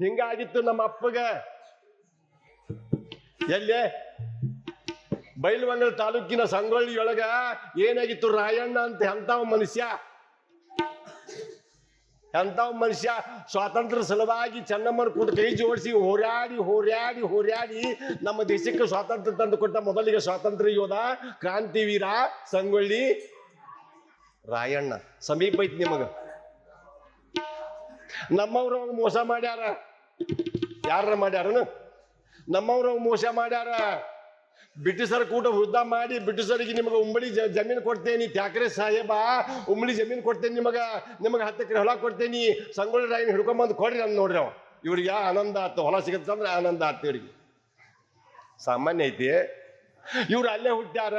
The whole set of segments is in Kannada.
ಹಿಂಗಾಗಿತ್ತು ನಮ್ಮ ಅಪ್ಪಗ. ಎಲ್ಲಿ? ಬೈಲ್ವಂಗಲ್ ತಾಲೂಕಿನ ಸಂಗೊಳ್ಳಿಯೊಳಗ ಏನಾಗಿತ್ತು ರಾಯಣ್ಣ ಅಂತ ಎಂತಾವ್ ಮನುಷ್ಯ? ಎಂತಾವ್ ಮನುಷ್ಯ ಸ್ವಾತಂತ್ರ್ಯ ಸಲುವಾಗಿ ಚೆನ್ನಮ್ಮನ ಕೂಡ ಕೈ ಜೋಡಿಸಿ ಹೋರಾಡಿ ಹೋರಾಡಿ ಹೋರಾಡಿ ನಮ್ಮ ದೇಶಕ್ಕೆ ಸ್ವಾತಂತ್ರ್ಯ ತಂದು ಕೊಟ್ಟ ಮೊದಲಿಗೆ ಸ್ವಾತಂತ್ರ್ಯ ಯೋಧ, ಕ್ರಾಂತಿವೀರ, ಸಂಗೊಳ್ಳಿ, ರಾಯಣ್ಣ. ಸಮೀಪ ಐತಿ ನಿಮಗ. ನಮ್ಮವ್ರು ಮೋಸ ಮಾಡ್ಯಾರ. ಯಾರ ಮಾಡ್ಯಾರನು? ನಮ್ಮವ್ರು ಮೋಸ ಮಾಡ್ಯಾರ. ಬ್ರಿಟಿಷರ ಕೂಟ ವೃದ್ಧ ಮಾಡಿ ಬ್ರಿಟಿಷರಿಗೆ ನಿಮಗೆ ಉಂಬಳಿ ಜಮೀನ್ ಕೊಡ್ತೇನಿ, ತ್ಯಾಕ್ರೆ ಸಾಹೇಬ, ಉಂಬಳಿ ಜಮೀನು ಕೊಡ್ತೇನೆ ನಿಮಗೆ ನಿಮಗೆ ಹತ್ತು ಎಕರೆ ಹೊಲ ಕೊಡ್ತೇನಿ, ಸಂಗೊಳ್ಳಿ ರಾಯನ ಹಿಡ್ಕೊಂಬಂದು ಕೊಡ್ರಿ ಅಂತ ನೋಡ್ರಿ ಅವ. ಇವ್ರಿಗೆ ಆನಂದ ಆತು, ಹೊಲ ಸಿಗತ್ತಂದ್ರೆ ಆನಂದ ಆತು ಇವ್ರಿಗೆ. ಸಾಮಾನ್ಯ ಐತಿ, ಇವ್ರು ಅಲ್ಲೇ ಹುಟ್ಟ್ಯಾರ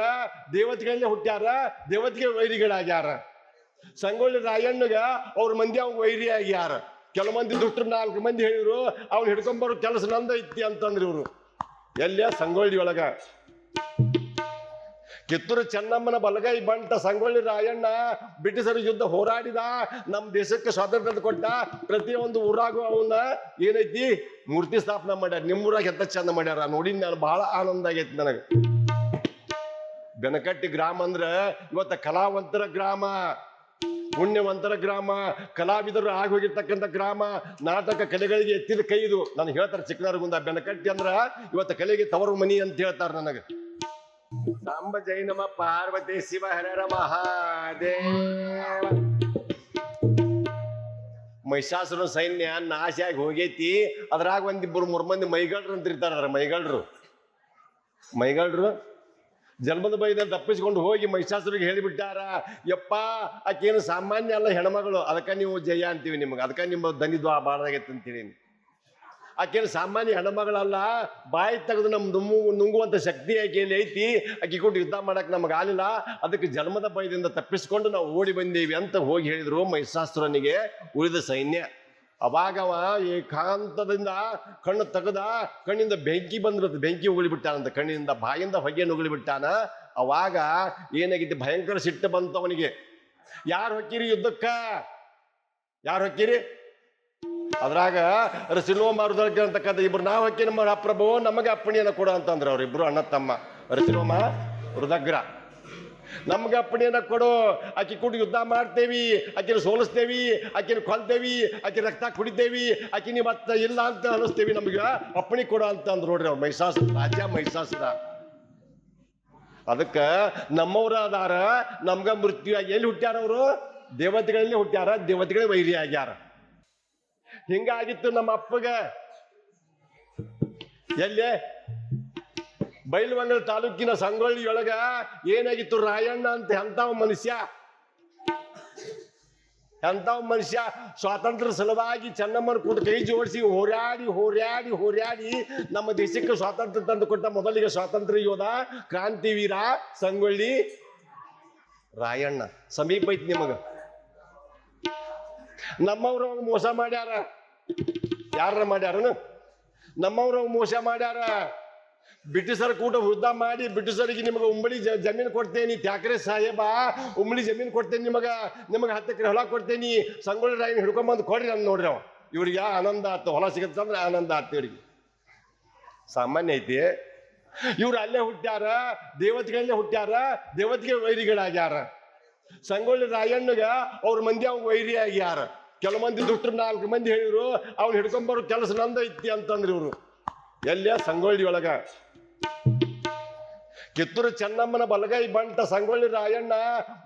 ದೇವತೆಗಳಲ್ಲೇ ಹುಟ್ಟ್ಯಾರ, ದೇವತೆಗೆ ವೈರಿಗಳಾಗ್ಯಾರ. ಸಂಗೊಳ್ಳಿ ರಾಯಣ್ಣಗ ಅವ್ರ ಮಂದಿ ಅವ್ನ ವೈರಿ ಆಗ್ಯಾರ. ಕೆಲ ಮಂದಿ ದುಷ್ಟರು ನಾಲ್ಕು ಮಂದಿ ಹೇಳಿದ್ರು, ಅವ್ನು ಹಿಡ್ಕೊಂಬರೋ ಕೆಲಸ ನಂದ ಐತಿ ಅಂತಂದ್ರು ಇವ್ರು. ಎಲ್ಲೇ ಸಂಗೊಳ್ಳಿ ಒಳಗ? ಕಿತ್ತೂರು ಚೆನ್ನಮ್ಮನ ಬಲಗೈ ಬಂಟ ಸಂಗೊಳ್ಳಿ ರಾಯಣ್ಣ ಬ್ರಿಟಿಷರ ಯುದ್ಧ ಹೋರಾಡಿದ ನಮ್ಮ ದೇಶಕ್ಕೆ ಸ್ವಾತಂತ್ರ್ಯ ಕೊಟ್ಟ ಪ್ರತಿಯೊಂದು ಊರಾಗೂ ಅವನ್ನ ಏನೈತಿ? ಮೂರ್ತಿ ಸ್ಥಾಪನೆ ಮಾಡ್ಯಾರ. ನಿಮ್ಮೂರಾಗ ಎಂತ ಚಂದ ಮಾಡ್ಯಾರ? ನೋಡಿ ನಾನು ಬಹಳ ಆನಂದ ಆಗೈತಿ ನನಗೆ. ಬೆನಕಟ್ಟಿ ಗ್ರಾಮ ಅಂದ್ರ ಇವತ್ತ ಕಲಾವಂತರ ಗ್ರಾಮ. ಪುಣ್ಯವಂತರ ಗ್ರಾಮ ಕಲಾವಿದರು ಆಗಿ ಹೋಗಿರ್ತಕ್ಕಂಥ ಗ್ರಾಮ ನಾಟಕ ಕಲೆಗಳಿಗೆ ಎತ್ತಿದ ಕೈ ಇದು. ನಾನು ಹೇಳ್ತಾರೆ ಚಿಕ್ಕನಾರ ಮುಂದ ಬೆನಕಟ್ಟಿ ಅಂದ್ರ ಇವತ್ತು ಕಲೆಗೆ ತವರು ಮನಿ ಅಂತ ಹೇಳ್ತಾರೆ ನನಗೆ. ಸಾಂಬ ಜೈನಮ ಪಾರ್ವತಿ ಶಿವ ಹರರ ಮಹಾದೇವ. ಮಹಿಷಾಸುರ ಸೈನ್ಯ ನಾಶ ಆಗಿ ಹೋಗೈತಿ. ಅದ್ರಾಗ ಒಂದಿಬ್ಬರು ಮೂರು ಮಂದಿ ಮೈಗಳ್ರು ಅಂತ ಇರ್ತಾರ ಮೈಗಳ್ರು. ಮೈಗಳ್ರು ಜನ್ಮದ ಬೈದ ತಪ್ಪಿಸ್ಕೊಂಡು ಹೋಗಿ ಮಹಿಷಾಸುರಿಗೆ ಹೇಳಿಬಿಟ್ಟಾರ. ಯಪ್ಪ, ಆಕೇನು ಸಾಮಾನ್ಯ ಅಲ್ಲ ಹೆಣ್ಮಗಳು. ಅದಕ್ಕೆ ನೀವು ಜಯ ಅಂತೀವಿ ನಿಮಗೆ. ಅದಕ್ಕೆ ನಿಮ್ಮ ದನಿದ್ವ ಬಾಳದಾಗೈತೆ ಅಂತೇಳಿ ಆಕೇನು ಸಾಮಾನ್ಯ ಹೆಣ್ಮಗಳಲ್ಲ, ಬಾಯಿ ತೆಗೆದು ನಮ್ಮ ನುಂಗು ನುಂಗುವಂಥ ಶಕ್ತಿ ಆಕೆಯಲ್ಲಿ ಐತಿ. ಆಕೆ ಕೊಟ್ಟು ಯುದ್ಧ ಮಾಡಕ್ಕೆ ನಮಗೆ ಆಗಲಿಲ್ಲ. ಅದಕ್ಕೆ ಜನ್ಮದ ಭಯದಿಂದ ತಪ್ಪಿಸ್ಕೊಂಡು ನಾವು ಓಡಿ ಬಂದೀವಿ ಅಂತ ಹೋಗಿ ಹೇಳಿದ್ರು ಮಹಿಷಾಸುರನಿಗೆ ಉಳಿದ ಸೈನ್ಯ. ಅವಾಗವ ಏಕಾಂತದಿಂದ ಕಣ್ಣು ತೆಗೆದ, ಕಣ್ಣಿಂದ ಬೆಂಕಿ ಬಂದಿರುತ್ತೆ. ಬೆಂಕಿ ಉಗುಳಿಬಿಟ್ಟಾನಂತ ಕಣ್ಣಿಂದ ಬಾಯಿಂದ ಹೊಗೆಯನ್ನು ಉಗುಳಿಬಿಟ್ಟಾನ. ಅವಾಗ ಏನಾಗಿತ್ತು? ಭಯಂಕರ ಸಿಟ್ಟು ಬಂತು ಅವನಿಗೆ. ಯಾರು ಹೊಕ್ಕಿರಿ ಯುದ್ಧಕ್ಕ? ಯಾರು ಹೊಕ್ಕಿರಿ? ಅದ್ರಾಗ ರಸಿಲೋ ಮಾರುದಕ್ಕೆ ಅಂತಕ್ಕಂಥ ಇಬ್ರು, ನಾವು ಹೊಕ್ಕಿ ನಮ್ಮ ಅಪ್ರಭು ನಮಗೆ ಅಪ್ಪಣಿಯನ್ನು ಕೊಡು ಅಂತಂದ್ರೆ ಅವ್ರಿಬ್ರು ಅಣ್ಣ ತಮ್ಮ. ರಸಿಲೋಮ ರುದಗ್ರ ನಮ್ಗೆ ಅಪ್ಪಣಿಯನ್ನ ಕೊಡು. ಆಕೆ ಕೂಡ ಯುದ್ಧ ಮಾಡ್ತೇವಿ, ಆಕೆನ ಸೋಲಿಸ್ತೇವಿ, ಆಕೆನ ಕೊಲ್ತೇವಿ, ಆಕೆ ರಕ್ತ ಕುಡಿತೇವಿ, ಆಕೆ ನೀವು ಮತ್ತೆ ಇಲ್ಲ ಅಂತ ಅನಿಸ್ತೇವಿ ನಮ್ಗೆ. ಅಪ್ಪಣೆ ಕೊಡು ಅಂತ ಅಂದ್ರು ನೋಡ್ರಿ ಅವ್ರು ಮಹಿಷಾಸುರ ರಾಜ ಮಹಿಷಾಸುರ ಅದಕ್ಕೆ ನಮ್ಮವ್ರ ಅದಾರ, ನಮ್ಗ ಮೃತ್ಯು ಎಲ್ಲಿ ಹುಟ್ಟ್ಯಾರ ಅವರು? ದೇವತೆಗಳಲ್ಲಿ ಹುಟ್ಟ್ಯಾರ, ದೇವತೆಗಳೇ ವೈರಿ ಆಗ್ಯಾರ. ಹಿಂಗಾಗಿತ್ತು ನಮ್ಮ ಅಪ್ಪಗ. ಎಲ್ಲೇ? ಬೈಲವಂಗಲ ತಾಲೂಕಿನ ಸಂಗೊಳ್ಳಿಯೊಳಗ ಏನಾಗಿತ್ತು ರಾಯಣ್ಣ ಅಂತ ಎಂತಾವ್ ಮನುಷ್ಯ? ಎಂತಾವ್ ಮನುಷ್ಯ? ಸ್ವಾತಂತ್ರ್ಯ ಸಲುವಾಗಿ ಚೆನ್ನಮ್ಮನ ಕೂಡ ಕೈ ಜೋಡಿಸಿ ಹೋರಾಡಿ ಹೋರಾಡಿ ಹೋರಾಡಿ ನಮ್ಮ ದೇಶಕ್ಕೆ ಸ್ವಾತಂತ್ರ್ಯ ತಂದು ಕೊಟ್ಟ ಮೊದಲಿಗೆ ಸ್ವಾತಂತ್ರ್ಯ ಯೋಧ ಕ್ರಾಂತಿವೀರ ಸಂಗೊಳ್ಳಿ ರಾಯಣ್ಣ. ಸಮೀಪ ಐತಿ ನಿಮಗ. ನಮ್ಮವ್ರ ಮೋಸ ಮಾಡ್ಯಾರ. ಯಾರ ಮಾಡ್ಯಾರನು? ನಮ್ಮವ್ರ ಮೋಸ ಮಾಡ್ಯಾರ. ಬ್ರಿಟಿಷರ ಕೂಟ ಯುದ್ಧ ಮಾಡಿ ಬ್ರಿಟಿಷರಿಗೆ ನಿಮಗೆ ಉಂಬಳಿ ಜಮೀನು ಕೊಡ್ತೇನಿ. ತ್ಯಾಕ್ರೆ ಸಾಹೇಬ, ಉಂಬಳಿ ಜಮೀನು ಕೊಡ್ತೇನೆ ನಿಮಗ, ನಿಮಗೆ ಹತ್ತು ಎಕರೆ ಹೊಲ ಕೊಡ್ತೇನಿ. ಸಂಗೊಳ್ಳಿ ರಾಯನ ಹಿಡ್ಕೊಂಬಂದು ಕೊಡ್ರಿ ಅಂತ ನೋಡ್ರಿ ಅವ. ಇವ್ರಿಗೆ ಆನಂದ ಆತು. ಹೊಲ ಸಿಗುತ್ತಂದ್ರೆ ಆನಂದ ಆತು ಇವ್ರಿಗೆ. ಸಾಮಾನ್ಯ ಐತಿ, ಇವ್ರು ಅಲ್ಲೇ ಹುಟ್ಟ್ಯಾರ ದೇವತೆಗಳಲ್ಲೇ ಹುಟ್ಟ್ಯಾರ ದೇವತೆಗೆ ವೈರಿಗಳಾಗ್ಯಾರ. ಸಂಗೊಳ್ಳಿ ರಾಯಣ್ಣಗ ಅವ್ರ ಮಂದಿ ಅವ್ನ ವೈರಿ ಆಗ್ಯಾರ ಕೆಲವು ಮಂದಿ ದುಷ್ಟರು ನಾಲ್ಕು ಮಂದಿ ಹೇಳಿದ್ರು, ಅವ್ನು ಹಿಡ್ಕೊಂಬರೋ ಕೆಲಸ ನಂದ ಐತಿ ಇವರು ಇವ್ರು. ಎಲ್ಲೇ ಸಂಗೊಳ್ಳಿ ಒಳಗ? ಕಿತ್ತೂರು ಚೆನ್ನಮ್ಮನ ಬಲಗೈ ಬಂಟ ಸಂಗೊಳ್ಳಿ ರಾಯಣ್ಣ,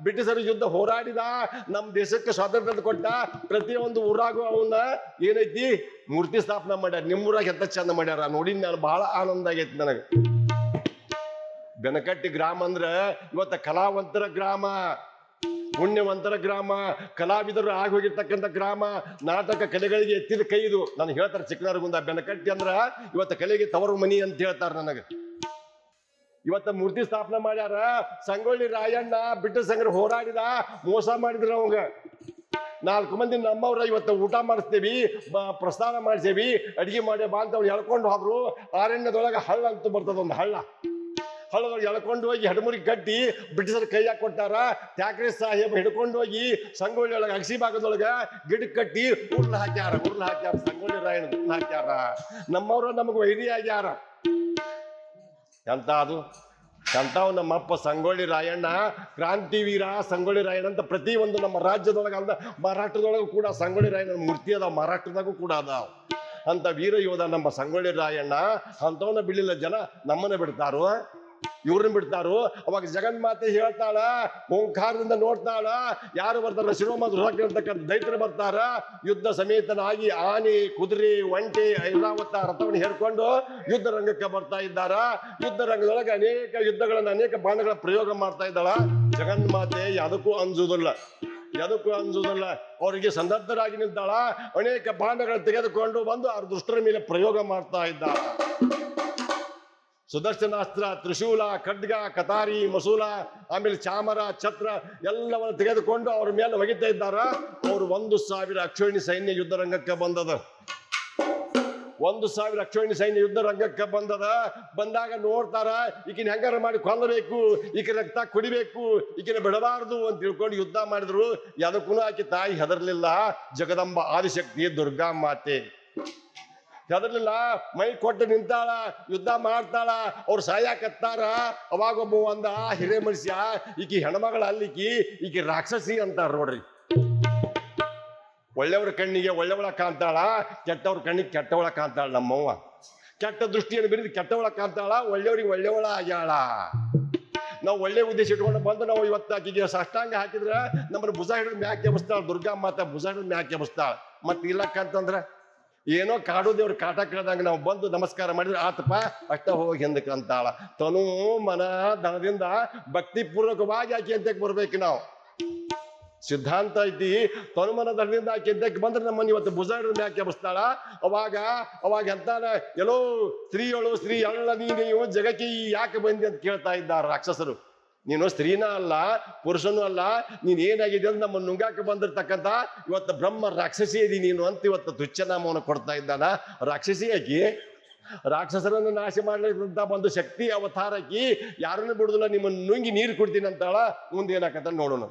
ಬ್ರಿಟಿಷರ ಯುದ್ಧ ಹೋರಾಡಿದ ನಮ್ಮ ದೇಶಕ್ಕೆ ಸ್ವಾತಂತ್ರ್ಯ ಕೊಟ್ಟ ಪ್ರತಿಯೊಂದು ಊರಾಗೂ ಅವನ್ನ ಏನೈತಿ? ಮೂರ್ತಿ ಸ್ಥಾಪನೆ ಮಾಡ್ಯಾರ. ನಿಮ್ಮೂರಾಗ ಎಂತ ಚಂದ ಮಾಡ್ಯಾರ? ನೋಡಿ ನಾನು ಬಹಳ ಆನಂದ ಆಗೈತಿ ನನಗೆ. ಬೆನಕಟ್ಟಿ ಗ್ರಾಮ ಅಂದ್ರ ಇವತ್ತ ಕಲಾವಂತರ ಗ್ರಾಮ. ಪುಣ್ಯವಂತರ ಗ್ರಾಮ, ಕಲಾವಿದರು ಆಗೋಗಿರ್ತಕ್ಕಂಥ ಗ್ರಾಮ, ನಾಟಕ ಕಲೆಗಳಿಗೆ ಎತ್ತಿದ ಕೈ ಇದು. ನಾನು ಹೇಳ್ತಾರೆ ಚಿಕ್ಕನಾರ ಮುಂದ ಬೆನಕಟ್ಟಿ ಅಂದ್ರ ಇವತ್ತ ಕಲೆಗೆ ತವರು ಮನಿ ಅಂತ ಹೇಳ್ತಾರೆ ನನಗೆ. ಇವತ್ತ ಮೂರ್ತಿ ಸ್ಥಾಪನೆ ಮಾಡ್ಯಾರ, ಸಂಗೊಳ್ಳಿ ರಾಯಣ್ಣ, ಬಿಟ್ಟು ಸಂಗ್ರ ಹೋರಾಡಿದ, ಮೋಸ ಮಾಡಿದ್ರು ಅವಂಗ. ನಾಲ್ಕು ಮಂದಿ ನಮ್ಮವ್ರ ಇವತ್ತು ಊಟ ಮಾಡಿಸ್ತೇವಿ ಪ್ರಸ್ಥಾನ ಮಾಡಿಸೇವಿ, ಅಡಿಗೆ ಮಾಡಿ ಬಾ ಅಂತ ಅವ್ರು ಹೇಳ್ಕೊಂಡು ಹೋದ್ರು. ಅರಣ್ಯದೊಳಗೆ ಹಳ್ಳ ಅಂತ ಬರ್ತದ ಒಂದು ಹಳ್ಳ. ಹಳ್ಳದೊಳಗೆ ಎಳ್ಕೊಂಡು ಹೋಗಿ ಹೆಡಮುರಿ ಕಟ್ಟಿ ಬ್ರಿಟಿಷರ್ ಕೈಯಾಗ ಕೊಟ್ಟಾರ. ತ್ಯಾಕ್ರೆ ಸಾಹೇಬ್ ಹಿಡ್ಕೊಂಡು ಹೋಗಿ ಸಂಗೊಳ್ಳಿ ಒಳಗೆ, ಅಗಸಿ ಭಾಗದೊಳಗೆ ಗಿಡ ಕಟ್ಟಿ ಉರ್ಲ್ ಹಾಕ್ಯಾರ ಉರ್ಲ್ ಹಾಕ್ಯಾರ, ಸಂಗೊಳ್ಳಿ ರಾಯಣ ಉರ್ಲ್ ಹಾಕ್ಯಾರ. ನಮ್ಮವ್ರು ನಮಗೆ ವೈರಿ ಆಗ್ಯಾರ. ಎಂತ ಅದು? ಎಂತಾವ್ ನಮ್ಮಪ್ಪ ಸಂಗೊಳ್ಳಿ ರಾಯಣ್ಣ ಕ್ರಾಂತಿವೀರ ಸಂಗೊಳ್ಳಿ ರಾಯಣ್ಣ ಅಂತ ಪ್ರತಿ ಒಂದು ನಮ್ಮ ರಾಜ್ಯದೊಳಗ ಅಲ್ಲ ಮಹಾರಾಷ್ಟ್ರದೊಳಗೂ ಕೂಡ ಸಂಗೊಳ್ಳಿ ರಾಯಣ್ಣ ಮೂರ್ತಿ ಅದಾವ, ಮಹಾರಾಷ್ಟ್ರದಾಗೂ ಕೂಡ ಅದಾವ. ಅಂತ ವೀರ ಯೋಧ ನಮ್ಮ ಸಂಗೊಳ್ಳಿ ರಾಯಣ್ಣ ಅಂಥವನ್ನ ಬಿಡಲಿಲ್ಲ ಜನ ನಮ್ಮನ್ನ ಬಿಡ್ತಾರೋ. ಇವ್ರನ್ನ ಬಿಡ್ತಾರೋ. ಅವಾಗ ಜಗನ್ಮಾತೆ ಹೇಳ್ತಾಳ, ಓಂಕಾರದಿಂದ ನೋಡ್ತಾಳ, ಯಾರು ಬರ್ತಾರ ಶಿರೋಮದ ಹಾಕಿರ್ತಕ್ಕಂಥ ದೈತ್ಯರು ಬರ್ತಾರ. ಯುದ್ಧ ಸಮೇತನಾಗಿ ಆನೆ, ಕುದುರೆ, ಒಂಟೆ, ಐರಾವತ ರಥವನ್ನು ಹೇರ್ಕೊಂಡು ಯುದ್ಧ ರಂಗಕ್ಕೆ ಬರ್ತಾ ಇದ್ದಾರ. ಯುದ್ಧ ರಂಗದೊಳಗೆ ಅನೇಕ ಯುದ್ಧಗಳನ್ನ, ಅನೇಕ ಬಾಣಗಳ ಪ್ರಯೋಗ ಮಾಡ್ತಾ ಇದ್ದಾಳ. ಜಗನ್ಮಾತೆ ಯಾವುದಕ್ಕೂ ಅಂಜುವುದಿಲ್ಲ ಯಾವುದಕ್ಕೂ ಅಂಜುವುದಿಲ್ಲ ಅವರಿಗೆ ಸಂದರ್ಭರಾಗಿ ನಿಂತಾಳ. ಅನೇಕ ಬಾಣಗಳನ್ನು ತೆಗೆದುಕೊಂಡು ಬಂದು ಅವ್ರ ದುಷ್ಟರ ಮೇಲೆ ಪ್ರಯೋಗ ಮಾಡ್ತಾ ಇದ್ದಾಳ. ಸುದರ್ಶನಾಸ್ತ್ರ ತ್ರಿಶೂಲ, ಖಡ್ಗ, ಕತಾರಿ, ಮಸೂಲ, ಆಮೇಲೆ ಚಾಮರ, ಛತ್ರ ಎಲ್ಲವನ್ನು ತೆಗೆದುಕೊಂಡು ಅವ್ರ ಮೇಲೆ ಒಗಿತಾ ಇದ್ದಾರ. ಅವ್ರು ಒಂದು ಸಾವಿರ ಅಕ್ಷೋಣಿ ಸೈನ್ಯ ಯುದ್ಧ ರಂಗಕ್ಕೆ ಬಂದದ. ಒಂದು ಸಾವಿರ ಅಕ್ಷೋಣಿ ಸೈನ್ಯ ಯುದ್ಧ ರಂಗಕ್ಕೆ ಬಂದದ. ಬಂದಾಗ ನೋಡ್ತಾರ, ಈಕಿನ ಹೆಂಗಾರ ಮಾಡಿ ಕೊಲ್ಲಬೇಕು ಈಕೆ ರಕ್ತ ಕುಡಿಬೇಕು, ಈಕಿನ ಬಿಡಬಾರದು ಅಂತ ತಿಳ್ಕೊಂಡು ಯುದ್ಧ ಮಾಡಿದ್ರು. ಯಾವುದಕ್ಕೂ ಆಕೆ ತಾಯಿ ಹೆದರ್ಲಿಲ್ಲ. ಜಗದಂಬ ಆದಿಶಕ್ತಿ ದುರ್ಗಾ ಮಾತೆ. ಹೆದರ್ಲಿಲ್ಲ ಮೈ ಕೊಟ್ಟು ನಿಂತಾಳ, ಯುದ್ಧ ಮಾಡ್ತಾಳ, ಅವ್ರು ಸಾಯಕತ್ತಾರ? ಅವಾಗ ಒಬ್ಬ ಒಂದ ಹಿರೇ ಮನುಷ್ಯ ಈಕಿ ಹೆಣ್ಮಗಳ ಅಲ್ಲಿಕಿ ಈಕಿ ರಾಕ್ಷಸಿ ಅಂತಾರ ನೋಡ್ರಿ. ಒಳ್ಳೆಯವ್ರ ಕಣ್ಣಿಗೆ ಒಳ್ಳೆಯವಳ ಕಾಣ್ತಾಳ, ಕೆಟ್ಟವ್ರ ಕಣ್ಣಿಗೆ ಕೆಟ್ಟವಳ ಕಾಣ್ತಾಳ ನಮ್ಮವ್ವ. ಕೆಟ್ಟ ದೃಷ್ಟಿಯನ್ನು ಬಿರಿದು ಕೆಟ್ಟವಳ ಕಾಣ್ತಾಳ, ಒಳ್ಳೆಯವ್ರಿಗೆ ಒಳ್ಳೆಯವಳ ಆಗ್ಯಾಳ. ನಾವು ಒಳ್ಳೆ ಉದ್ದೇಶ ಇಟ್ಕೊಂಡು ಬಂದು ನಾವು ಇವತ್ತು ಆಕಿಗೆ ಸಾಷ್ಟಾಂಗ ಹಾಕಿದ್ರೆ ನಮ್ಮನ್ನು ಭುಜ ಹಿಡಿದು ಮ್ಯಾಕ್ ಎಬ್ಸ್ತಾಳ ದುರ್ಗಾ ಮಾತಾ ಭುಜ ಹಿಡಿದು ಮ್ಯಾಕ್ ಎಬ್ಸ್ತಾಳ ಮತ್ತೆ ಇಲ್ಲಕ್ಕಂತಂದ್ರ? ಏನೋ ಕಾಡು ದೇವ್ರ ಕಾಟ ಕೇಳ್ದಂಗ ನಾವು ಬಂದು ನಮಸ್ಕಾರ ಮಾಡಿದ್ರೆ, ಆತಪ್ಪ, ಅಷ್ಟ ಹೋಗಿ ಹಿಂದಕ್ಕೆ ಅಂತಾಳ. ತನು ಮನ ದನದಿಂದ ಭಕ್ತಿಪೂರ್ವಕವಾಗಿ ಆಕೆ ಅಂತಕ್ಕೆ ಬರ್ಬೇಕು ನಾವು. ಸಿದ್ಧಾಂತ ಐತಿ ತನುಮನ ದಳದಿಂದ ಆಕೆ ಎದ್ದಕ್ಕೆ ಬಂದ್ರೆ ನಮ್ಮನ್ನ ಇವತ್ತು ಭುಜ ಮ್ಯಾಕೆ ಬಸ್ತಾಳ ಅವಾಗ ಅವಾಗ ಎಂತಾನ, ಎಲ್ಲೋ ಸ್ತ್ರೀಯಳು, ಸ್ತ್ರೀ ಅಲ್ಲ ನೀನು ಜಗಕ್ಕೆ ಯಾಕೆ ಬಂದಿ ಅಂತ ಕೇಳ್ತಾ ಇದ್ದಾರೆ ರಾಕ್ಷಸರು. ನೀನು ಸ್ತ್ರೀನ ಅಲ್ಲ, ಪುರುಷನೂ ಅಲ್ಲ, ನೀನು ಏನಾಗಿದೆ ಅಂತ ನಮ್ಮನ್ನು ನುಂಗಾಕ ಬಂದಿರ್ತಕ್ಕಂಥ ಇವತ್ತು ಬ್ರಹ್ಮ ರಾಕ್ಷಸಿ ಇದೀನಿ ನೀನು ಅಂತ ಇವತ್ತು ತುಚ್ಛನಾಮವನ್ನು ಕೊಡ್ತಾ ಇದ್ದಾನ. ರಾಕ್ಷಸಿಯಾಗಿ, ರಾಕ್ಷಸರನ್ನು ನಾಶ ಮಾಡಲಿದ್ದಂತ ಒಂದು ಶಕ್ತಿ ಅವತಾರಕ್ಕೆ ಯಾರನ್ನು ಬಿಡುದಿಲ್ಲ, ನಿಮ್ಮನ್ನು ನುಂಗಿ ನೀರು ಕುಡ್ತೀನಿ ಅಂತಾಳ. ಮುಂದೆ ಮುಂದೇನಾಕತ್ತ ನೋಡೋಣ.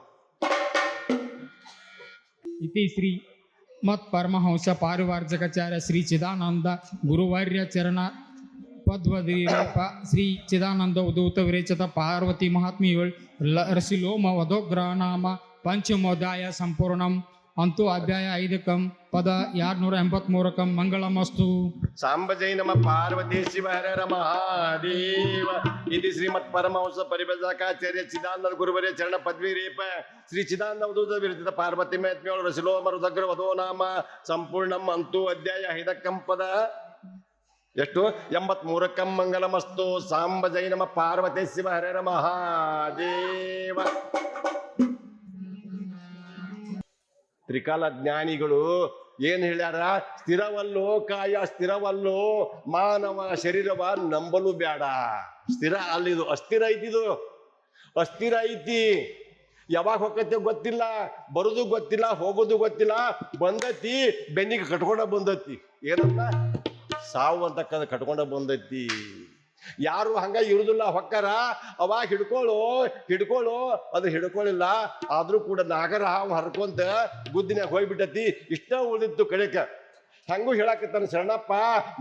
ಇತಿ ಶ್ರೀ ಮತ್ ಪರಮಹಂಸ ಪಾರಿವಾರ್ಜಕಾಚಾರ್ಯ ಶ್ರೀ ಚಿದಾನಂದ ಗುರುವಾರ್ಯ ಚರಣ ಪದ್ವದೀರಪ ಶ್ರೀ ಚಿದಾನಂದ ಉದೂತ ವಿರೇಚತ ಪಾರ್ವತಿ ಮಹಾತ್ಮಿಯೊಳ್ ರಸಿಲೋಮ ವಧೋಗ್ರಹನಾಮ ಪಂಚಮೋದಾಯ ಸಂಪೂರ್ಣಂ. ಅಂತೂ ಅಧ್ಯಾಯ ಐದಕಂ ಪದ ಎರಡ್ನೂರ ಎಂಬತ್ಮೂರಕಂ ಮಂಗಳಮಸ್ತು. ಸಾಂಬಜೈ ನಮ ಪಾರ್ವತಿ ಶಿವ ಮಹಾದೇವ. ಇದು ಶ್ರೀಮತ್ ಪರಮಹಂಸ ಪರಿಭಜಾಕಾಚಾರ್ಯ ಚಿದಾನಂದ ಗುರುವರೇ ಚರಣ ಪದ್ವಿ ರೇಪ ಶ್ರೀ ಚಿದಾನಂದ ವಿರಚಿತ ಪಾರ್ವತಿ ಮೇತ್ಮ್ಯೋಳ ರಸಿಲೋಮ ರುದಗ್ರ ವಧೋ ನಾಮ ಸಂಪೂರ್ಣಂ ಅಂತೂ ಅಧ್ಯಾಯ ಐದಕ್ಕಂ, ಪದ ಎಷ್ಟು? ಎಂಬತ್ ಮಂಗಲಮಸ್ತು. ಸಾಂಬ ಜೈ ನಮ ಪಾರ್ವತಿ ಶಿವ ಹರ ಮಹಾದೇವ. ತ್ರಿಕಾಲ ಜ್ಞಾನಿಗಳು ಏನ್ ಹೇಳ್ಯಾರ? ಸ್ಥಿರವಲ್ಲೋ ಕಾಯ, ಸ್ಥಿರವಲ್ಲೋ ಮಾನವ ಶರೀರವ ನಂಬಲು ಬೇಡ ಸ್ಥಿರ ಅಲ್ಲಿದು ಅಸ್ಥಿರ ಐತಿದು ಅಸ್ಥಿರ ಐತಿ. ಯಾವಾಗ ಹೋಗತ್ತೆ ಗೊತ್ತಿಲ್ಲ. ಬರೋದು ಗೊತ್ತಿಲ್ಲ, ಹೋಗೋದು ಗೊತ್ತಿಲ್ಲ. ಬಂದತಿ, ಬೆನ್ನಿಗೆ ಕಟ್ಕೊಂಡ ಬಂದತಿ. ಏನಂತ? ಸಾವು ಅಂತಕ್ಕಂಥ ಕಟ್ಕೊಂಡ ಬಂದೈತಿ. ಯಾರು ಹಂಗ ಇರುದಿಲ್ಲ ಹೊಕ್ಕರ ಅವಾಗ ಹಿಡ್ಕೊಳು ಹಿಡ್ಕೊಳು, ಅದು ಹಿಡ್ಕೊಳಿಲ್ಲ. ಆದ್ರೂ ಕೂಡ ನಾಗರ ಹಾವು ಹರ್ಕೊಂತ ಬುದ್ಧಿನಾಗ ಹೋಗ್ಬಿಟ್ಟತಿ. ಇಷ್ಟ ಉಳಿದಿತ್ತು ಕಡೆಕ. ಹಂಗೂ ಹೇಳಕತ್ತಾನ, ಶರಣಪ್ಪ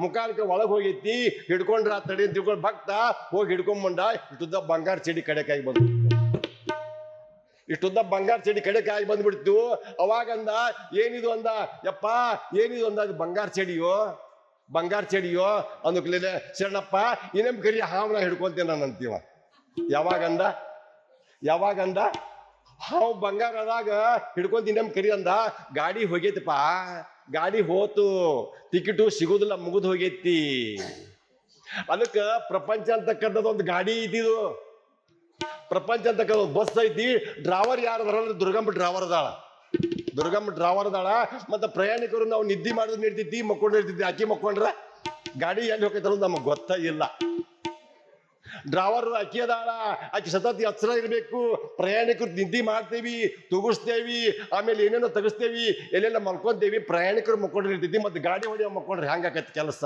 ಮುಖಾಲಕ್ಕೆ ಒಳಗೆ ಹೋಗೈತಿ. ಹಿಡ್ಕೊಂಡ್ರ ತಡಿ ತಿಳ್ಕೊಂಡು ಭಕ್ತ, ಹೋಗಿ ಹಿಡ್ಕೊಂಬಂಡ ಇಷ್ಟುದ್ದ ಬಂಗಾರ ಚಡಿ ಕಡೆಕಾಗಿ ಬಂದ ಇಷ್ಟುದ್ದ ಬಂಗಾರ ಚಡಿ ಕಡೆಕಾಗಿ ಬಂದ್ಬಿಡ್ತು. ಅವಾಗಂದ ಏನಿದು ಅಂದ? ಯಪ್ಪ, ಏನಿದು ಅಂದ? ಅದು ಬಂಗಾರ ಚೆಡಿಯೋ ಬಂಗಾರ ಚಡಿಯೋ ಅಂದಕ್ಲೇನೆ ಶರಣಪ್ಪ ಇನ್ನೇಮ್ ಕರಿ ಹಾವನ ಹಿಡ್ಕೊಂತೇನೆ ನಾನು ಅಂತೀವ. ಯಾವಾಗಂದ? ಯಾವಾಗಂದ? ಹಾವು ಬಂಗಾರ ಅದಾಗ ಹಿಡ್ಕೊಂತ ಇನ್ನೇಮ್ ಕರಿ ಅಂದ, ಗಾಡಿ ಹೋಗೈತಪ್ಪ, ಗಾಡಿ ಹೋತು, ಟಿಕೆಟು ಸಿಗುದಿಲ್ಲ, ಮುಗಿದು ಹೋಗೈತಿ. ಅದಕ್ಕೆ ಪ್ರಪಂಚ ಅಂತಕ್ಕಂಥದ್ದು ಒಂದು ಗಾಡಿ ಐತಿದು ಪ್ರಪಂಚ ಅಂತಕ್ಕಂಥ ಬಸ್ ಐತಿ, ಡ್ರಾವರ್ ಯಾರು ದುರ್ಗಮ್ಮ ಡ್ರಾವರ್ ಅದಾಳ. ದುರ್ಗಮ್ಮ ಡ್ರಾವರ್ ಅದಾಳ ಮತ್ತೆ ಪ್ರಯಾಣಿಕರು ನಾವು ನಿದ್ದೆ ಮಾಡಿದ್ರೆ ನಿಡ್ತಿದ್ದಿ ಮಕ್ಕೊಂಡು ಇರ್ತಿದ್ದಿ ಆಕಿ ಮಕ್ಕೊಂಡ್ರ ಗಾಡಿ ಎಲ್ಲಿ ಹೋಗೈತಲ್ಲ ನಮಗೆ ಗೊತ್ತ ಇಲ್ಲ ಡ್ರಾವರ್ ಅಕ್ಕಿ ಅದಾಳ ಆಕಿ ಸತತ ಎಚ್ಚರ ಇರಬೇಕು, ಪ್ರಯಾಣಿಕರು ನಿದ್ದೆ ಮಾಡ್ತೇವಿ, ತುಗಿಸ್ತೇವಿ, ಆಮೇಲೆ ಏನೇನೋ ತೆಗಿಸ್ತೇವಿ, ಎಲ್ಲೆಲ್ಲ ಮಲ್ಕೊಂತೇವಿ, ಪ್ರಯಾಣಿಕರು ಮಕ್ಕೊಂಡ್ರೆ ಇರ್ತಿದ್ದಿ ಮತ್ತೆ ಗಾಡಿ ಹೊಡಿಯೋ ಮಕ್ಕೊಂಡ್ರೆ ಹೆಂಗಾಕೈತಿ ಕೆಲಸ?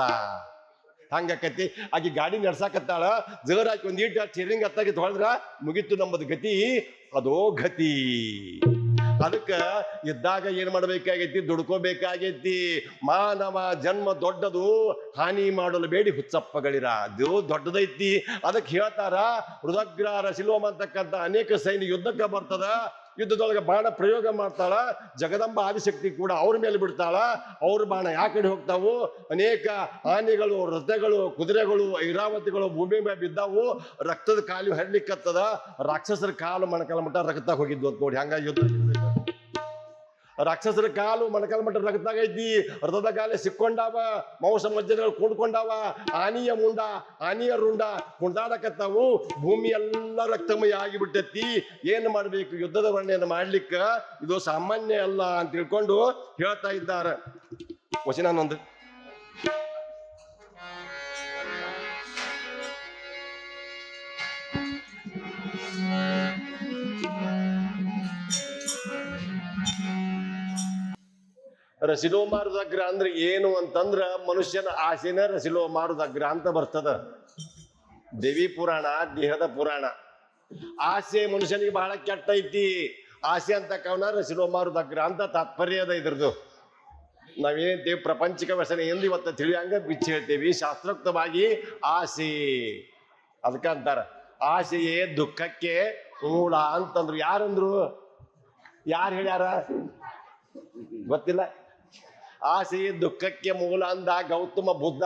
ಹಂಗಾಕತಿ ಆಕಿ ಗಾಡಿ ನಡ್ಸಾಕತ್ತಾಳ ಜೋರ್ ಹಾಕಿ ಒಂದ್ ಚೇರಿಂಗ್ ಹತ್ತಾಗಿ ತೊಳೆದ್ರ ಮುಗೀತು ನಮ್ಮದು ಗತಿ, ಅದೋ ಗತಿ. ಅದಕ್ಕ ಇದ್ದಾಗ ಏನ್ ಮಾಡ್ಬೇಕಾಗೈತಿ? ದುಡ್ಕೋಬೇಕಾಗೈತಿ. ಮಾನವ ಜನ್ಮ ದೊಡ್ಡದು ಹಾನಿ ಮಾಡಲು ಬೇಡಿ ಹುಚ್ಚಪ್ಪಗಳಿರ ಅದು ದೊಡ್ಡದೈತಿ. ಅದಕ್ಕೆ ಹೇಳ್ತಾರ ರುದಗ್ರಾರ ಶಿಲೋಮ ಅಂತಕ್ಕಂಥ ಅನೇಕ ಸೈನ್ಯ ಯುದ್ಧಕ್ಕೆ ಬರ್ತದ. ಯುದ್ಧದೊಳಗೆ ಬಾಣ ಪ್ರಯೋಗ ಮಾಡ್ತಾಳ. ಜಗದಂಬ ಆದಿಶಕ್ತಿ ಕೂಡ ಅವ್ರ ಮೇಲೆ ಬಿಡ್ತಾಳ. ಅವ್ರ ಬಾಣ ಯಾಕಡೆ ಹೋಗ್ತಾವು? ಅನೇಕ ಆನೆಗಳು ರಥಗಳು ಕುದುರೆಗಳು, ಐರಾವತಿಗಳು ಭೂಮಿ ಮೇಲೆ ಬಿದ್ದಾವು. ರಕ್ತದ ಕಾಲು ಹರಿಲಿಕ್ಕತ್ತದ ರಾಕ್ಷಸರ ಕಾಲು ಮಣಕಾಲ ಮಟ್ಟ ರಕ್ತ ಹೋಗಿದ್ವು ಅಂತ ನೋಡಿ. ಹಂಗಾಗಿ ಯುದ್ಧ ರಾಕ್ಷಸರ ಕಾಲು ಮೊಣಕಾಲ ಮಟ್ಟ ರಕ್ತಾಗೈತಿ ರಥದ ಕಾಲ ಸಿಕ್ಕೊಂಡಾವ, ಮಾಂಸ ಮಜ್ಜನಗಳು ಕೂಡ್ಕೊಂಡಾವ. ಆನಿಯ ಮುಂಡ, ಆನಿಯ ರುಂಡ ಕುಂಡಾಡಕತ್ತಾವು. ಭೂಮಿ ಎಲ್ಲ ರಕ್ತಮಯ ಆಗಿಬಿಟ್ಟೈತಿ. ಏನ್ ಮಾಡ್ಬೇಕು? ಯುದ್ಧದ ವರ್ಣೆಯನ್ನು ಮಾಡ್ಲಿಕ್ಕ ಇದು ಸಾಮಾನ್ಯ ಅಲ್ಲ ಅಂತ ತಿಳ್ಕೊಂಡು ಹೇಳ್ತಾ ಇದ್ದಾರೆ. ವಚನಾನಂದ ರಸಿಲೋ ಮಾರುದಗ್ರ ಅಂದ್ರೆ ಏನು ಅಂತಂದ್ರ ಮನುಷ್ಯನ ಆಸೆನ ರಸಿಲೋ ಮಾರುದಗ್ರ ಅಂತ ಬರ್ತದ. ದೇವಿ ಪುರಾಣ, ದೇಹದ ಪುರಾಣ. ಆಸೆ ಮನುಷ್ಯನಿಗೆ ಬಹಳ ಕೆಟ್ಟ ಐತಿ ಆಸೆ ಅಂತ ಕವನ ರಸಿಲೋ ಮಾರುದಗ್ರ ಅಂತ ತಾತ್ಪರ್ಯ ಅದ ಇದ್ರದ್ದು ನಾವೇನಂತೀವಿ ಪ್ರಪಂಚಿಕ ವ್ಯಸನ ಎಂದು ಇವತ್ತು ತಿಳಿಯಂಗ ಬಿಚ್ಚಿ ಹೇಳ್ತೀವಿ. ಶಾಸ್ತ್ರೋಕ್ತವಾಗಿ ಆಸೆ. ಅದಕ್ಕ ಅಂತಾರ, ಆಸೆಯೇ ದುಃಖಕ್ಕೆ ಮೂಲ ಅಂತಂದ್ರು ಯಾರಂದ್ರು? ಯಾರು ಹೇಳ್ಯಾರ? ಗೊತ್ತಿಲ್ಲ. ಆಸೆಯೇ ದುಃಖಕ್ಕೆ ಮೂಲ ಅಂದ ಗೌತಮ ಬುದ್ಧ.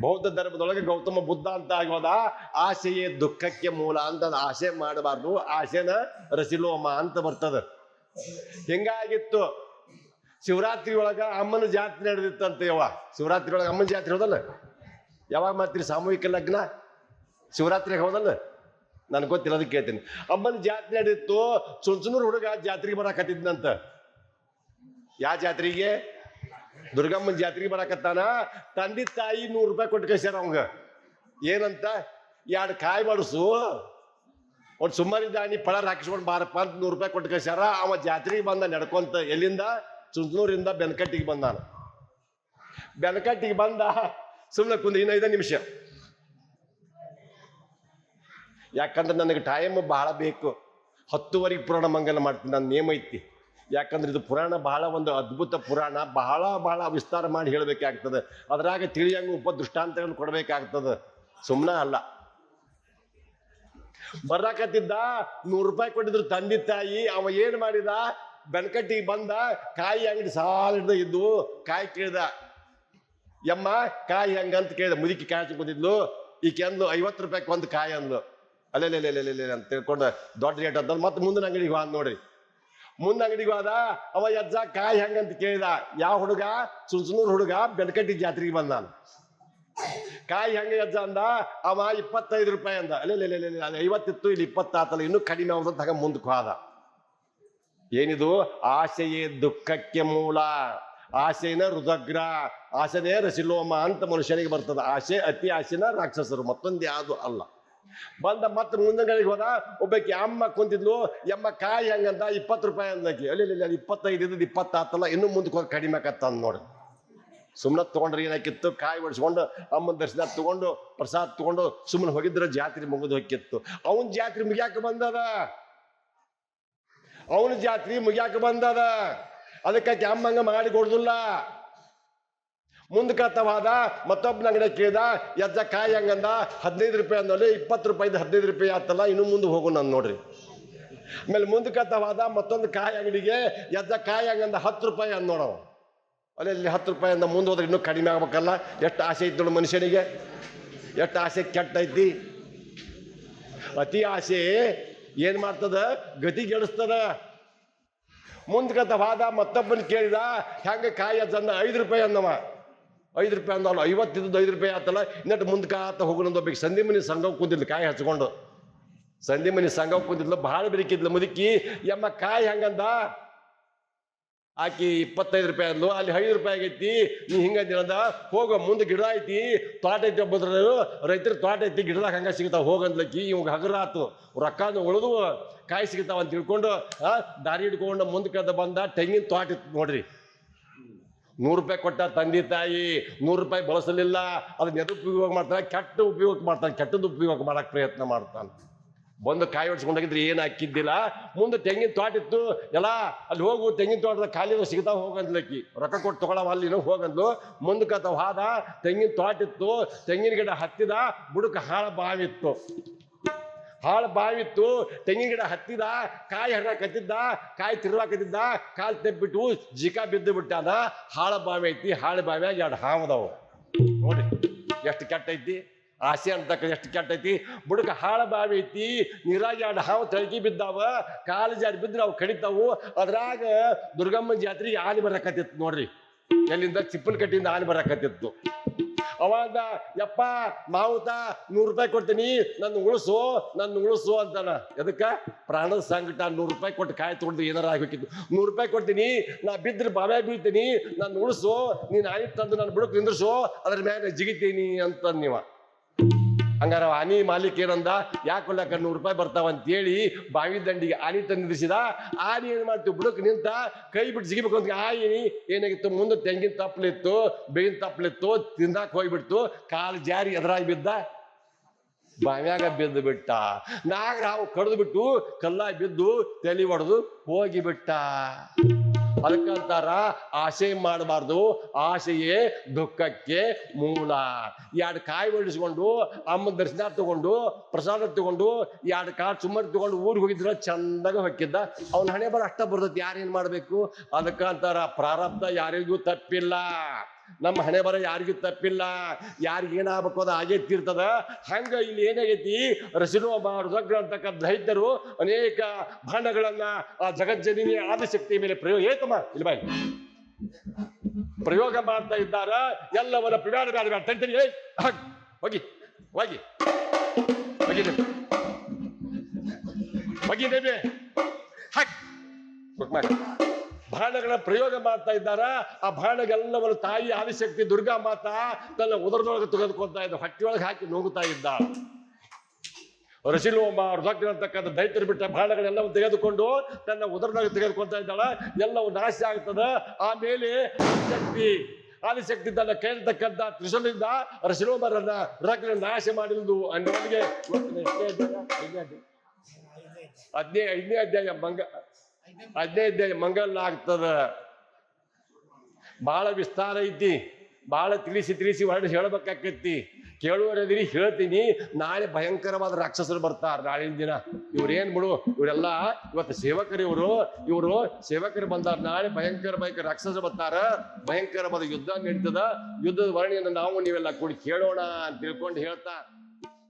ಬೌದ್ಧ ಧರ್ಮದೊಳಗೆ ಗೌತಮ ಬುದ್ಧ ಅಂತ ಆಗೋದ? ಆಸೆಯೇ, ದುಃಖಕ್ಕೆ ಮೂಲ ಅಂತ ಆಸೆ ಮಾಡಬಾರ್ದು. ಆಸೆನ ರಸಿಲೋಮ ಅಂತ ಬರ್ತದ. ಹೆಂಗಾಗಿತ್ತು? ಶಿವರಾತ್ರಿ ಒಳಗ ಅಮ್ಮನ ಜಾತ್ರೆ ನಡೆದಿತ್ತಂತ ಯವ್ವ. ಶಿವರಾತ್ರಿ ಒಳಗ ಅಮ್ಮನ ಜಾತ್ರೆ ಹೋದಲ್ಲ? ಯಾವಾಗ ಮಾಡ್ತೀರಿ ಸಾಮೂಹಿಕ ಲಗ್ನ? ಶಿವರಾತ್ರಿಗೆ ಹೋದಲ್ಲ? ನನ್ಗೆ ಗೊತ್ತಿಲ್ಲ, ಅದಕ್ಕೆ ಕೇಳ್ತೀನಿ. ಅಮ್ಮನ ಜಾತ್ರೆ ನಡೆದಿತ್ತು. ಸುನ್ಸುನೂರು ಹುಡುಗ ಜಾತ್ರೆಗೆ ಬರಾಕತ್ತಿದ್ನಂತ. ಯಾವ ಜಾತ್ರೆಗೆ? ದುರ್ಗಮ್ಮನ ಜಾತ್ರೆಗೆ ಬರಾಕತ್ತಾನ? ತಂದೆ ತಾಯಿ ನೂರು ರೂಪಾಯಿ ಕೊಟ್ಟು ಕಳಿಸ್ಯಾರ ಅವಂಗ. ಏನಂತ? ಎರಡು ಕಾಯಿ ಬಡಿಸು. ಒಂದು ಸುಮಾರಿ ದಾನಿ ಪಳ ಹಾಕಿಸ್ಕೊಂಡು ಬಾರಪ್ಪ ಅಂತ ನೂರು ರೂಪಾಯಿ ಕೊಟ್ಟು ಕಳ್ಸ್ಯಾರ. ಅವ ಜಾತ್ರೆಗೆ ಬಂದ ನಡ್ಕೊಂತ ಎಲ್ಲಿಂದ? ಸುಂಚನೂರಿಂದ ಬೆನಕಟ್ಟಿಗೆ ಬಂದಾನ ಬೆನಕಟ್ಟಿಗೆ ಬಂದ. ಸುಮ್ಮನೆ ಕುಂದ ಇನ್ನ ನಿಮಿಷ. ಯಾಕಂದ್ರೆ ನನಗೆ ಟೈಮ್ ಬಹಳ ಬೇಕು. ಹತ್ತುವರೆಗೆ ಪೂರ್ಣ ಮಂಗಲ ಮಾಡ್ತೀನಿ, ನನ್ನ ನೇಮ ಐತಿ. ಯಾಕಂದ್ರೆ ಇದು ಪುರಾಣ ಬಹಳ ಒಂದು ಅದ್ಭುತ ಪುರಾಣ, ಬಹಳ ಬಹಳ ವಿಸ್ತಾರ ಮಾಡಿ ಹೇಳಬೇಕಾಗ್ತದೆ. ತಿಳಿಯಂಗೆ ತಿಳಿಯಂಗ ಉಪದೃಷ್ಟಾಂತಗಳನ್ನು ಕೊಡಬೇಕಾಗ್ತದೆ. ಸುಮ್ಮನೆ ಅಲ್ಲ. ಬರ್ರಾಕತ್ತಿದ್ದ ನೂರು ರೂಪಾಯಿ ಕೊಟ್ಟಿದ್ರು ತಂದೆ ತಾಯಿ, ಅವ ಏನು ಮಾಡಿದ? ಬೆನ್ಕಟ್ಟಿಗೆ ಬಂದ, ಕಾಯಿ ಅಂಗಡಿ ಸಾಲ ಹಿಡ್ದು ಇದ್ದು ಕಾಯಿ ಕೇಳ್ದ. ಯಮ್ಮ ಕಾಯಿ ಅಂತ ಕೇಳಿದ. ಮುದುಕಿ ಕಾಯಿ ಹಚ್ಕೊಂಡಿದ್ಲು ಈಕೆ ಅಂದ್ಲು, ಐವತ್ತು ರೂಪಾಯಿಗೆ ಒಂದು ಕಾಯಿ ಅಂದ್ಲು. ಅಲ್ಲೇ ಅಂತ ತಿಳ್ಕೊಂಡು ದೊಡ್ಡ ರೇಟ್ ಅಂತ ಮತ್ತೆ ಮುಂದಿನ ಅಂಗಡಿಗೆ ಬಂದ್ ನೋಡ್ರಿ. ಮುಂದ ಅಂಗಡಿಗೆ ಹೋದ, ಅವ ಅಜ್ಜ ಕಾಯಿ ಹೆಂಗಂತ ಕೇಳಿದ, ಯಾವ ಹುಡುಗ? ಸುನ್ಸುನೂರ್ ಹುಡುಗ ಬೆನ್ಕಟ್ಟಿ ಜಾತ್ರೆಗೆ ಬಂದ ಕಾಯಿ ಹೆಂಗ ಅಜ್ಜ ಅಂದ, ಅವ ಇಪ್ಪತ್ತೈದು ರೂಪಾಯಿ ಅಂದ. ಅಲ್ಲೇ ಅಲ್ಲಿ ಐವತ್ತಿತ್ತು, ಇಲ್ಲಿ ಇಪ್ಪತ್ತಾತಲ್ಲ, ಇನ್ನೂ ಕಡಿಮೆ ಆಗುದಂತ ತಗ ಮುಂದಕ್ಕೆ ಹೋದ. ಏನಿದು? ಆಸೆಯೇ ದುಃಖಕ್ಕೆ ಮೂಲ, ಆಸೆನ ರುದಗ್ರ ಆಸೆನೇ ರಸಿಲೋಮ ಅಂತ ಮನುಷ್ಯನಿಗೆ ಬರ್ತದ. ಆಸೆ, ಅತಿ ಆಸೆನ ರಾಕ್ಷಸರು, ಮತ್ತೊಂದು ಯಾವುದು ಅಲ್ಲ. ಬಂದ ಮತ್ತೆ ಮುಂದಗಳಿಗೆ ಹೋದ, ಒಬ್ಬಾಕಿ ಅಮ್ಮ ಕುಂತಿದ್ಲು ಎಮ್ಮ ಕಾಯಿ ಹಂಗಂತ ಇಪ್ಪತ್ತು ರೂಪಾಯಿ ಅಂದಕಿ ಅಲ್ಲಿ ಅಲ್ಲಿ ಇಪ್ಪತ್ತೈದು ಇದ್ದು ಇಪ್ಪತ್ತಾತಲ್ಲ, ಇನ್ನೂ ಮುಂದಕ್ಕೆ ಹೋಗಿ ಕಡಿಮೆ ಆಕತ್ತ ಅಂದ್ ನೋಡಿ. ಸುಮ್ಮನೆ ತಗೊಂಡ್ರೆ ಏನಾಕಿತ್ತು, ಕಾಯಿ ಒಡಿಸ್ಕೊಂಡು, ಅಮ್ಮನ ದರ್ಶನ ತಗೊಂಡು, ಪ್ರಸಾದ ತಗೊಂಡು ಸುಮ್ಮನೆ ಹೋಗಿದ್ರೆ ಜಾತ್ರೆ ಮುಗಿದು ಹೋಗಿತ್ತು. ಅವನ ಜಾತ್ರೆ ಮುಗಿಯಾಕ ಬಂದದ. ಅವನ ಜಾತ್ರೆ ಮುಗಿಯಾಕ ಬಂದದ. ಅದಕ್ಕೆ ಅಮ್ಮಂಗ ಮಾಡಿ ಕೊಡುದಿಲ್ಲ. ಮುಂದಕತ್ತವಾದ ಮತ್ತೊಬ್ಬನ ಅಂಗಡಿ ಕೇಳ್ದ ಎದ್ದ ಕಾಯಿ ಹಂಗಂದ, ಹದಿನೈದು ರೂಪಾಯಿ ಅಂದಲ್ಲಿ ಇಪ್ಪತ್ತು ರೂಪಾಯಿದ ಹದಿನೈದು ರೂಪಾಯಿ ಆತಲ್ಲ, ಇನ್ನು ಮುಂದೆ ಹೋಗು ನಾನು ನೋಡ್ರಿ. ಆಮೇಲೆ ಮುಂದಕತ್ತವಾದ ಮತ್ತೊಂದು ಕಾಯಿ ಅಂಗಡಿಗೆ ಎದ್ದ ಕಾಯಿ ಹಂಗಂದ ಹತ್ತು ರೂಪಾಯಿ ಅಂದ್ ನೋಡವ. ಅಲ್ಲಿ ಇಲ್ಲಿ ಹತ್ತು ರೂಪಾಯಿ ಅಂದ ಮುಂದೆ ಹೋದ್ರೆ ಇನ್ನೂ ಕಡಿಮೆ ಆಗ್ಬೇಕಲ್ಲ, ಎಷ್ಟು ಆಸೆ ಐತಿ ನೋಡು ಮನುಷ್ಯನಿಗೆ. ಎಷ್ಟು ಆಸೆ ಕೆಟ್ಟೈತಿ ಅತಿ ಆಸೆ ಏನ್ ಮಾಡ್ತದ? ಗತಿಗೆಡಿಸ್ತದ ಮುಂದ್ಕತ ವಾದ ಮತ್ತೊಬ್ಬನ ಕೇಳಿದ, ಹೆಂಗ ಕಾಯಿ ಅಂದ ಐದು ರೂಪಾಯಿ ಅಂದವ. ಐದು ರೂಪಾಯಿ ಅಂದವಲ್ಲ ಐವತ್ತಿದ್ದು ಐದು ರೂಪಾಯಿ ಆತಲ್ಲ ಮುಂದಕ್ಕೆ ಆತ ಹೋಗೋಣಂದು ಒಬ್ಬಕ್ಕೆ ಸಂಧಿ ಮನೆ ಸಂಘ ಕೂತಿದ್ಲು, ಕಾಯಿ ಹಚ್ಕೊಂಡು. ಸಂಧಿ ಮನೆ ಸಂಘ ಕೂತಿದ್ಲು, ಭಾಳ ಬಿರಿಕಿದ್ಲು ಮುದುಕಿ, ಯಮ್ಮ ಕಾಯಿ ಹೆಂಗಂದ? ಆಕಿ ಇಪ್ಪತ್ತೈದು ರೂಪಾಯಿ ಅಂದ್ಲು, ಅಲ್ಲಿ ಐದು ರೂಪಾಯಿ ಆಗೈತಿ, ನೀ ಹಿಂಗಂದ ಹೋಗೋ, ಮುಂದೆ ಗಿಡ ಐತಿ, ತೋಟ ಐತಿ ಒಬ್ಬದ್ರ, ರೈತರು ತೋಟ ಐತಿ, ಗಿಡದಾಗ ಹಂಗ ಸಿಗ್ತಾವ ಹೋಗಂದ್ಲಕ್ಕಿ ಇವಾಗ ಹಗರಾತು ರೊಕ್ಕನು ಉಳಿದು ಕಾಯಿ ಸಿಗ್ತಾವ ಅಂತ ತಿಳ್ಕೊಂಡು ದಾರಿ ಹಿಡ್ಕೊಂಡು ಮುಂದಕ್ಕೆ ಬಂದ, ತೆಂಗಿನ ತೋಟ ಇತ್ತು ನೋಡ್ರಿ. ನೂರು ರೂಪಾಯಿ ಕೊಟ್ಟ ತಂದೆ ತಾಯಿ, ನೂರು ರೂಪಾಯಿ ಬಳಸಲಿಲ್ಲ, ಅದನ್ನ ಎದು ಉಪಯೋಗ ಮಾಡ್ತಾನೆ, ಕೆಟ್ಟ ಉಪಯೋಗ ಮಾಡ್ತಾನೆ, ಕೆಟ್ಟದ್ದು ಉಪಯೋಗ ಮಾಡಕ್ ಪ್ರಯತ್ನ ಮಾಡ್ತಾನೆ. ಬಂದು ಕಾಯಿ ಹೊಡ್ಸ್ಕೊಂಡಾಗಿದ್ರೆ ಏನು ಹಾಕಿದ್ದಿಲ್ಲ? ಮುಂದೆ ತೆಂಗಿನ ತೋಟ ಇತ್ತು. ಎಲ್ಲ ಅಲ್ಲಿ ಹೋಗು, ತೆಂಗಿನ ತೋಟದ ಖಾಲಿ ಸಿಗ್ತಾವ ಹೋಗಂದ್ಲಕ್ಕಿ ರೊಕ್ಕ ಕೊಟ್ಟು ತೊಗೊಳವ ಅಲ್ಲಿನೂ ಹೋಗಂದ್ಲು. ಮುಂದಕ್ಕೆ ಹೋದ ಹಾದ, ತೆಂಗಿನ ತೋಟ ಇತ್ತು. ತೆಂಗಿನ ಗಿಡ ಹತ್ತಿದ, ಬುಡಕ್ಕೆ ಹಾಳ ಬಾವಿತ್ತು. ಹಾಳು ಬಾವಿತ್ತು, ತೆಂಗಿನ ಗಿಡ ಹತ್ತಿದ, ಕಾಯಿ ಹರಿಯಾಕತ್ತಿದ್ದ ಕಾಯಿ ತಿರ್ಲಾಕತ್ತಿದ್ದ ಕಾಲು ತೆಪ್ಪಿಟ್ಟು ಜಿಕ ಬಿದ್ದು ಬಿಟ್ಟಾನ. ಹಾಳ ಬಾವಿ ಐತಿ, ಹಾಳು ಬಾವಿಯಾಗ ಎರಡು ಹಾವದವು ನೋಡಿ ಎಷ್ಟು ಕೆಟ್ಟ ಐತಿ, ಆಸೆ ಅಂತಕ್ಕ ಎಷ್ಟು ಕೆಟ್ಟ ಐತಿ. ಬುಡಕ ಹಾಳ ಬಾವಿ ಐತಿ, ನೀರಾಗ ಎರಡು ಹಾವು ತಳಕಿ ಬಿದ್ದಾವ, ಕಾಲು ಜಾರಿ ಬಿದ್ರೆ ಅವು ಕಡಿತಾವು. ಅದ್ರಾಗ ದುರ್ಗಮ್ಮ ಜಾತ್ರೆಗೆ ಆನೆ ಬರಕತ್ತಿತ್ತು ನೋಡ್ರಿ. ಎಲ್ಲಿಂದ? ಚಿಪ್ಪಲ್ ಕಟ್ಟಿಯಿಂದ ಆನೆ ಬರಕತ್ತಿತ್ತು. ಅವಾಗ, ಯಪ್ಪ, ಮಾವುತ ನೂರು ರೂಪಾಯಿ ಕೊಡ್ತೀನಿ ನನ್ನ ಉಳಿಸು ನನ್ನ ಉಳಿಸು ಅಂತಾನ. ಎದಕ್ಕ? ಪ್ರಾಣದ ಸಂಕಟ, ನೂರು ರೂಪಾಯಿ ಕೊಟ್ಟು ಕಾಯಿ ತೊಗೊಂಡು ಏನಾರ ಆಗ್ಬೇಕಿತ್ತು ನೂರು ರೂಪಾಯಿ ಕೊಡ್ತೀನಿ, ನಾ ಬಿದ್ರೆ ಬಾವೆ ಬೀಳ್ತೀನಿ ನನ್ನ ಉಳಿಸು, ನೀನು ಆಯ್ತು ತಂದು ನನ್ನ ಬುಡಕ್ ನಿಂದ್ರಿಸು, ಅದ್ರ ಮೇಲೆ ಜಿಗಿತೀನಿ ಅಂತ ನೀವ. ಹಂಗಾರ ಆನಿ ಮಾಲೀಕ ಏನಂದ? ಯಾಕೆ ನೂರು ರೂಪಾಯಿ ಬರ್ತಾವ ಅಂತೇಳಿ ಬಾವಿ ದಂಡಿಗೆ ಆನಿ ತಂದು ನಿಲ್ಲಿಸಿದ ಆನಿ ಏನ್ ಮಾಡ್ತೀವಿ ಬುಡಕ್ ನಿಂತ ಕೈ ಬಿಟ್ಟು ಜಿಗಿಬೇಕು ಅಂತ ಆನಿ ಏನಾಗಿತ್ತು? ಮುಂದೆ ತೆಂಗಿನ ತಪ್ಪಲಿತ್ತು ಬೇಗಿನ ತಪ್ಪಲಿತ್ತು ತಿಂದಾಕ್ ಹೋಗ್ಬಿಡ್ತು. ಕಾಲು ಜಾರಿ ಎದುರಾಗಿ ಬಿದ್ದ? ಬಾವ್ಯಾಗ ಬಿದ್ದು ಬಿಟ್ಟ. ನಾಗರಾವು ಕಡ್ದು ಬಿಟ್ಟು ಕಲ್ಲಾಗಿ ಬಿದ್ದು ತಲೆ ಹೊಡೆದು ಹೋಗಿಬಿಟ್ಟ ಅದಕ್ಕಂತಾರ ಆಸೆ ಮಾಡಬಾರ್ದು. ಆಸೆಯೇ ದುಃಖಕ್ಕೆ ಮೂಲ. ಎರಡು ಕಾಯಿ ಹೊಡಿಸ್ಕೊಂಡು ಅಮ್ಮ ದರ್ಶನ ತಗೊಂಡು, ಪ್ರಸಾದ ತಗೊಂಡು, ಎರಡು ಕಾಳು ಸುಮ್ಮನೆ ತಗೊಂಡು ಊರಿಗೆ ಹೋಗಿದ್ರ ಚಂದಾಗ ಹೊಕ್ಕಿದ್ದ. ಅವ್ನ ಹಣೆ ಬರ ಅಷ್ಟ ಬರ್ತೈತಿ ಯಾರೇನ್ ಮಾಡ್ಬೇಕು? ಅದಕ್ಕಂತಾರ ಪ್ರಾರಬ್ಧ ಯಾರಿಗೂ ತಪ್ಪಿಲ್ಲ. ನಮ್ಮ ಹಣೆ ಬರ ಯಾರಿಗೂ ತಪ್ಪಿಲ್ಲ. ಯಾರಿಗೆ ಏನಾಗಬೇಕು ಅದು ಆಗೇ ತೀರ್ತದ ಹಂಗ ಇಲ್ಲಿ ಏನಾಗೈತಿ? ರಸಿನೋ ರುದ್ರ ಅಂತಕ್ಕಂಥ ದೈತ್ಯರು ಅನೇಕ ಭಾಂಡಗಳನ್ನ ಆ ಜಗಜ್ಜನಿನಿ ಆದಿಶಕ್ತಿ ಮೇಲೆ ಪ್ರಯೋಗ ಏತಮ್ಮ ಇಲ್ಲಿ ಬಾಯಿ ಪ್ರಯೋಗ ಮಾಡ್ತಾ ಇದ್ದಾರ. ಎಲ್ಲವನ್ನ ಬಿಡಾಡ ಬೇಡ ಬೇಡ ತಂತೀನಿ ಏಯ್, ಹಗ್, ಹೋಗಿ ಹೋಗಿ. ಹೋಗಿ ಹಾಕ್ ಮಾಡಿ. ಬಾಣಗಳ ಪ್ರಯೋಗ ಮಾಡ್ತಾ ಇದ್ದಾರ? ಆ ಬಾಣಗೆಲ್ಲವನ್ನು ತಾಯಿ ಆದಿಶಕ್ತಿ ದುರ್ಗಾ ಮಾತಾ ತನ್ನ ಉದರದೊಳಗೆ ತೆಗೆದುಕೊಳ್ತಾ ಇದ್ದ, ಹೊಟ್ಟೆಯೊಳಗೆ ಹಾಕಿ ನೋಗುತ್ತಾ ಇದ್ದ. ರಸಿಲೋಮ ಅರ್ಧಕ್ಕಿರತಕ್ಕಂಥ ದೈತ್ಯರು ಬಿಟ್ಟ ಬಾಣಗಳೆಲ್ಲವೂ ತೆಗೆದುಕೊಂಡು ತನ್ನ ಉದರದೊಳಗೆ ತೆಗೆದುಕೊಳ್ತಾ ಇದ್ದಾಳ. ಎಲ್ಲವೂ ನಾಶ ಆಗ್ತದ. ಆಮೇಲೆ ಶಕ್ತಿ ಆದಿಶಕ್ತಿ ತನ್ನ ಕೇಳ್ತಕ್ಕಂಥ ತ್ರಿಶೂಲದಿಂದ ರಸಿಲೋಮರನ್ನ ರಕ್ತ ನಾಶ ಮಾಡಿರುವುದು ಅನ್ನೋನಿಗೆ ಹದಿನೈದು ಐದನೇ ಅಧ್ಯಾಯ, ಮಂಗ ಹದಿನೈದು ಮಂಗಲ್ ಆಗ್ತದ. ಬಹಳ ವಿಸ್ತಾರ ಐತಿ. ಬಹಳ ತಿಳಿಸಿ ತಿಳಿಸಿ ಹೊರಡಿಸಿ ಹೇಳ್ಬೇಕಾಕೈತಿ. ಕೇಳುವರದಿರಿ ಹೇಳ್ತೀನಿ. ನಾಳೆ ಭಯಂಕರವಾದ ರಾಕ್ಷಸರು ಬರ್ತಾರೆ ನಾಳಿನ ದಿನ. ಇವ್ರೇನ್ ಬಿಡು, ಇವರೆಲ್ಲ ಇವತ್ತು ಸೇವಕರು ಇವರು. ಇವರು ಸೇವಕರು ಬಂದಾರ ನಾಳೆ ಭಯಂಕರ ಭಯಂಕರ ರಾಕ್ಷಸರು ಬರ್ತಾರ. ಭಯಂಕರವಾದ ಯುದ್ಧ ನಡೀತದ. ಯುದ್ಧದ ವರ್ಣೆಯನ್ನು ನಾವು ನೀವೆಲ್ಲ ಕೂಡಿ ಕೇಳೋಣ ಅಂತ ತಿಳ್ಕೊಂಡು ಹೇಳ್ತಾ